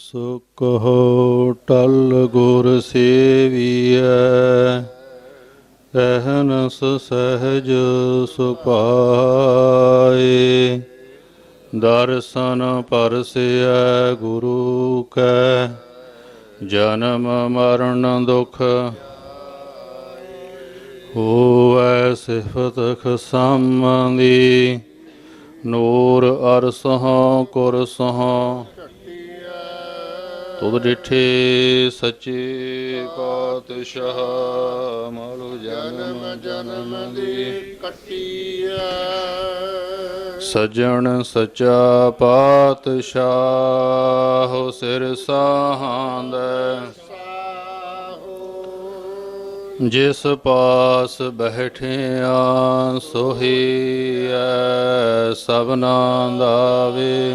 ਸੋ ਕਹੋ ਟਲ ਗੁਰ ਸੇਵੀਐ ਅਹਨਸ ਸਹਜ ਸੁਪਾਏ। ਦਰਸ਼ਨ ਪਰਸਿਐ ਗੁਰੂ ਕੈ, ਜਨਮ ਮਰਨ ਦੁਖ ਹੋਵੈ ਸਿਫਤ ਖਸਮਦੀ ਨੂਰ ਅਰਸਹੁ ਕੁਰਸਹੁ ਤੁਧ ਡਿਠੇ ਸੱਚੇ ਪਾਤਸ਼ਾਹ ਮਲ ਜਨਮ ਜਨਮ ਦੀ ਕੱਟੀਐ। ਸਜਣ ਸਚਾ ਪਾਤਸ਼ਾਹ ਸਿਰ ਸਾਹਾਂਦੈ। ਜਿਸ ਪਾਸ ਬੈਠਿਆ ਸੋਹੀਐ, ਸਭਨਾ ਦਾ ਵੇ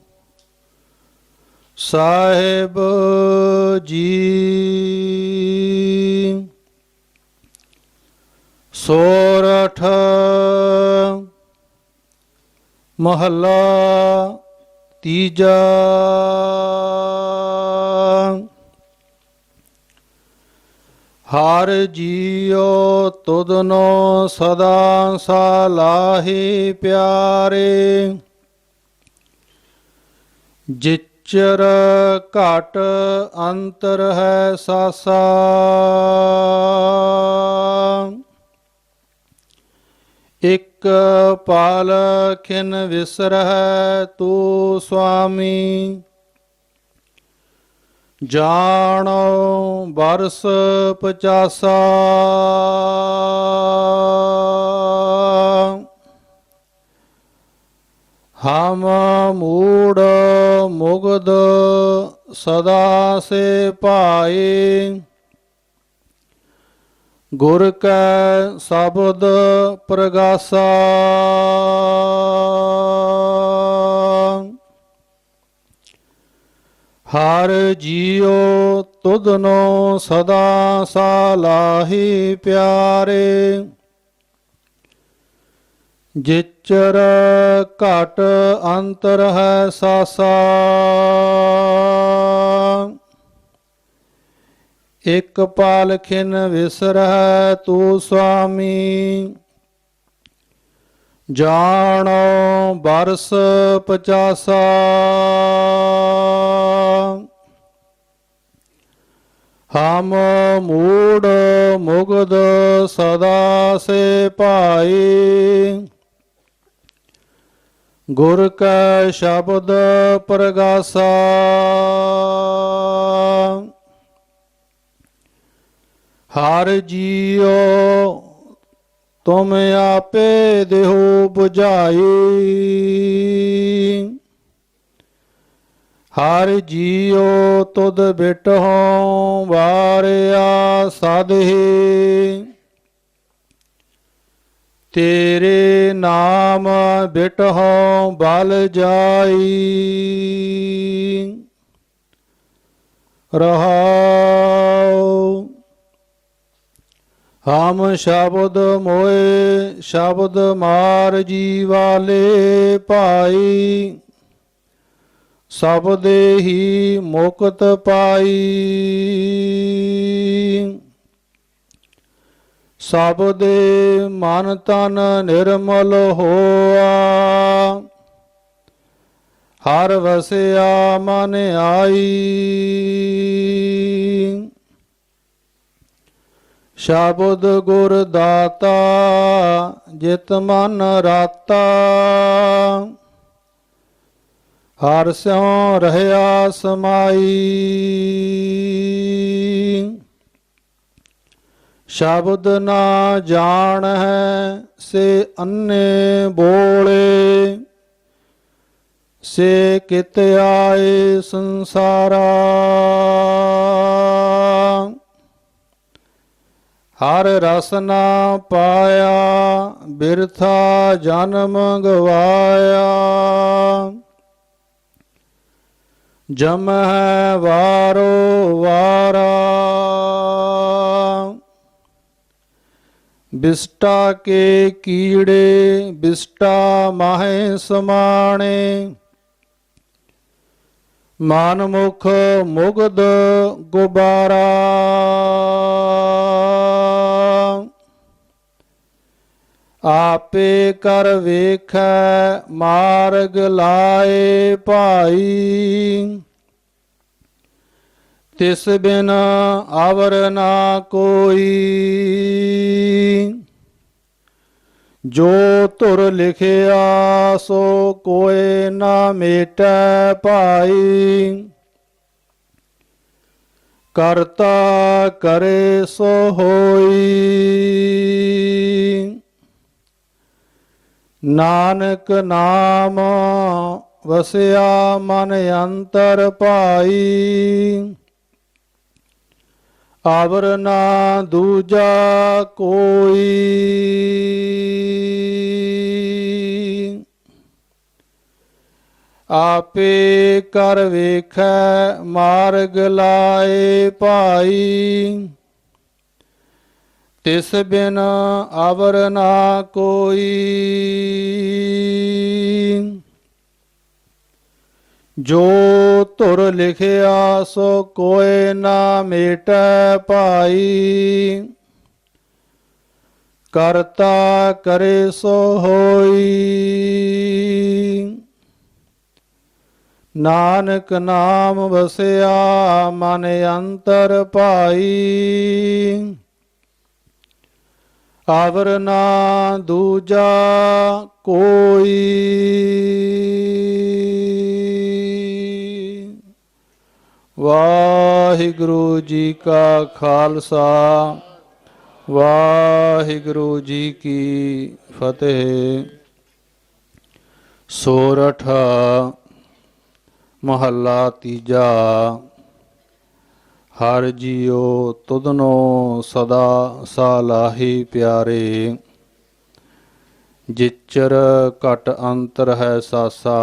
ਸਾਹਿਬ ਜੀ। ਸੋਰਠ ਮਹੱਲਾ ਤੀਜਾ। ਹਰ ਜੀਉ ਤੁਧਨੋ ਸਦਾ ਸਲਾਹੀ ਪਿਆਰੇ। ਜਿਚਰ ਘਟ ਅੰਤਰ ਹੈ ਸਾਸਾ। ਇਕ ਪਾਲ ਖਿਨ ਵਿਸਰਹਿ ਤੂ ਸੁਆਮੀ। ਜਾਣੋ ਬਰਸ ਪਚਾਸਾ। ਹਮ ਮੂੜ ਮੁਗਦ ਸਦਾ ਸੇ ਭਾਏ ਗੁਰ ਕੈ ਸ਼ਬਦ ਪ੍ਰਗਾਸਾ। ਹਰ ਜੀਉ ਤੁਧਨੋ ਸਦਾ ਸਾਲਾਹੀ ਪਿਆਰੇ। ਜਿਚਰ ਘਟ ਅੰਤਰ ਹੈ ਸਾਸਾ। ਇਕ ਪਾਲਖਿਨ ਵਿਸਰਹਿ ਤੂ ਸੁਆਮੀ ਜਾਣੋ ਬਰਸ ਪਚਾਸਾ। ਹਮ ਮੂੜ ਮੁਗਦ ਸਦਾ ਸੇ ਭਾਈ। ਗੁਰ ਕੈ ਸ਼ਬਦ ਪ੍ਰਗਾਸਾ। ਹਰ ਜੀਉ ਤੁਮ ਆਪੇ ਦੇਹੋ 부ਝਾਈ ਹਰ ਜੀਉ ਤੁਧ ਬਿਟਹੁ ਵਾਰਿਆ ਸਾਧੇ ਤੇਰੇ ਨਾਮ ਬਿਟਹੁ ਬਲ ਜਾਈ। ਰਹਾਉ। ਹਮ ਸ਼ਬਦ ਮੋਏ, ਸ਼ਬਦ ਮਾਰ ਜੀ ਵਾਲੇ ਭਾਈ। ਸਬਦੇ ਹੀ ਮੁਕਤ ਪਾਈ। ਸਬਦੇ ਮਨ ਤਨ ਨਿਰਮਲ ਹੋਆ। ਹਰ ਵਸਿਆ ਮਨ ਆਈ। ਸ਼ਬਦ ਗੁਰ ਦਾਤਾ ਜਿਤ ਮਨ ਰਾਤਾ। ਹਰ ਸਿਉ ਰਹਿਆ ਸਮਾਈ। ਸ਼ਬਦ ਨਾ ਜਾਣ ਹੈ ਸੇ ਅੰਨੇ ਬੋਲੇ, ਸੇ ਕਿਤ ਆਏ ਸੰਸਾਰਾ। ਹਰ ਰਸ ਨਾ ਪਾਇਆ, ਬਿਰਥਾ ਜਨਮ ਗਵਾਇਆ। ਜਮ ਹੈ ਵਾਰੋ ਵਾਰਾ। ਬਿਸਟਾ ਕੇ ਕੀੜੇ, ਬਿਸਟਾ ਮਾਹੇ ਸਮਾਣੇ। ਮਨ ਮੁਖ ਮੁਗਦ ਗੁਬਾਰਾ। ਆਪੇ ਕਰ ਵੇਖੈ, ਮਾਰਗ ਲਾਏ ਭਾਈ। ਤਿਸ ਬਿਨ ਆਵਰ ਨਾ ਕੋਈ। ਜੋ ਧੁਰ ਲਿਖਿਆ ਸੋ ਕੋਏ ਨਾ ਮੇਟੈ ਭਾਈ। ਕਰਤਾ ਕਰੇ ਸੋ ਹੋਈ। ਨਾਨਕ ਨਾਮ ਵਸਿਆ ਮਨ ਅੰਤਰ ਭਾਈ। ਆਵਰ ਨਾ ਦੂਜਾ ਕੋਈ। ਆਪੇ ਕਰ ਵੇਖੈ, ਮਾਰਗ ਲਾਏ ਭਾਈ। ਤਿਸ ਬਿਨ ਆਵਰ ਨਾ ਕੋਈ। ਜੋ ਧੁਰ ਲਿਖਿਆ ਸੋ ਕੋਏ ਨਾ ਮੇਟੈ ਭਾਈ। ਕਰਤਾ ਕਰੇ ਸੋ ਹੋਈ। ਨਾਨਕ ਨਾਮ ਵਸਿਆ ਮਨ ਅੰਤਰ ਭਾਈ। ਆਵਰ ਨਾ ਦੂਜਾ ਕੋਈ। ਵਾਹਿਗੁਰੂ ਜੀ ਕਾ ਖਾਲਸਾ, ਵਾਹਿਗੁਰੂ ਜੀ ਕੀ ਫਤਿਹ। ਸੋਰਠ, ਮਹੱਲਾ ਤੀਜਾ, ਹਰ ਜੀਉ ਤੁਧਨੋ ਸਦਾ ਸਾਲਾਹੀ ਪਿਆਰੇ। ਜਿਚਰ ਘਟ ਅੰਤਰ ਹੈ ਸਾਸਾ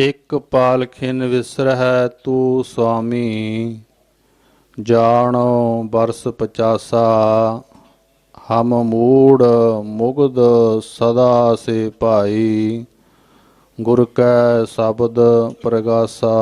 ਇਕ ਪਾਲਖਿਨ ਵਿਸਰਹਿ ਤੂ ਸੁਆਮੀ, ਜਾਣੋ ਬਰਸ ਪਚਾਸਾ, ਹਮ ਮੂੜ ਮੁਗਦ ਸਦਾ ਸੇ ਭਾਈ, ਗੁਰ ਕੈ ਸ਼ਬਦ ਪ੍ਰਗਾਸਾ।